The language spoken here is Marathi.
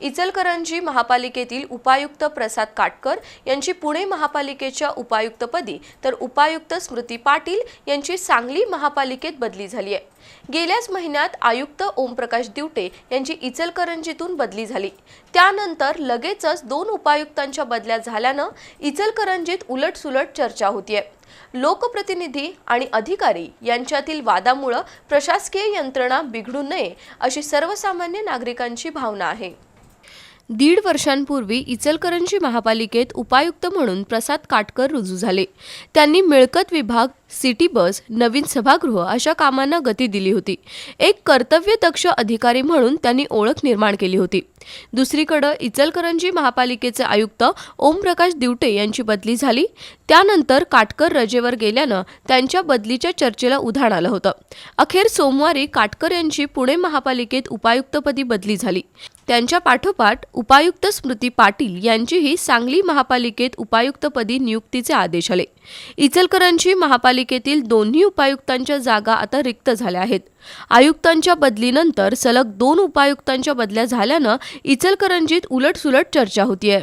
इचलकरंजी महापालिकेतील उपायुक्त प्रसाद काटकर यांची पुणे महापालिकेच्या उपायुक्तपदी तर उपायुक्त स्मृती पाटील यांची सांगली महापालिकेत बदली झाली आहे. गेल्याच महिन्यात आयुक्त ओमप्रकाश दिवटे यांची इचलकरंजीतून बदली झाली. त्यानंतर लगेचच दोन उपायुक्तांच्या बदल्या झाल्यानं इचलकरंजीत उलटसुलट चर्चा होतीये. लोकप्रतिनिधी आणि अधिकारी यांच्यातील वादामुळं प्रशासकीय यंत्रणा बिघडू नये अशी सर्वसामान्य नागरिकांची भावना आहे. दीड वर्षांपूर्वी इचलकरंजी महापालिकेत उपायुक्त म्हणून प्रसाद काटकर रुजू झाले. त्यांनी मिळकत विभाग सिटी बस नवीन सभागृह अशा कामांना गती दिली होती. एक कर्तव्यदक्ष अधिकारी म्हणून त्यांनी ओळख निर्माण केली होती. दुसरीकडं इचलकरंजी महापालिकेचे आयुक्त ओमप्रकाश दिवटे यांची बदली झाली. त्यानंतर काटकर रजेवर गेल्यानं त्यांच्या बदलीच्या चर्चेला उधाण आलं होतं. अखेर सोमवारी काटकर यांची पुणे महापालिकेत उपायुक्तपदी बदली झाली. त्यांच्या पाठोपाठ उपायुक्त स्मृती पाटील यांचीही सांगली महापालिकेत उपायुक्तपदी नियुक्तीचे आदेश आले. इचलकरंजी महापालिकेतील दोन्ही उपायुक्तांच्या जागा आता रिक्त झाल्या आहेत. आयुक्तांच्या बदलीनंतर सलग दोन उपायुक्तांच्या बदल्या झाल्यानं इचलकरंजीत उलटसुलट चर्चा होतीये.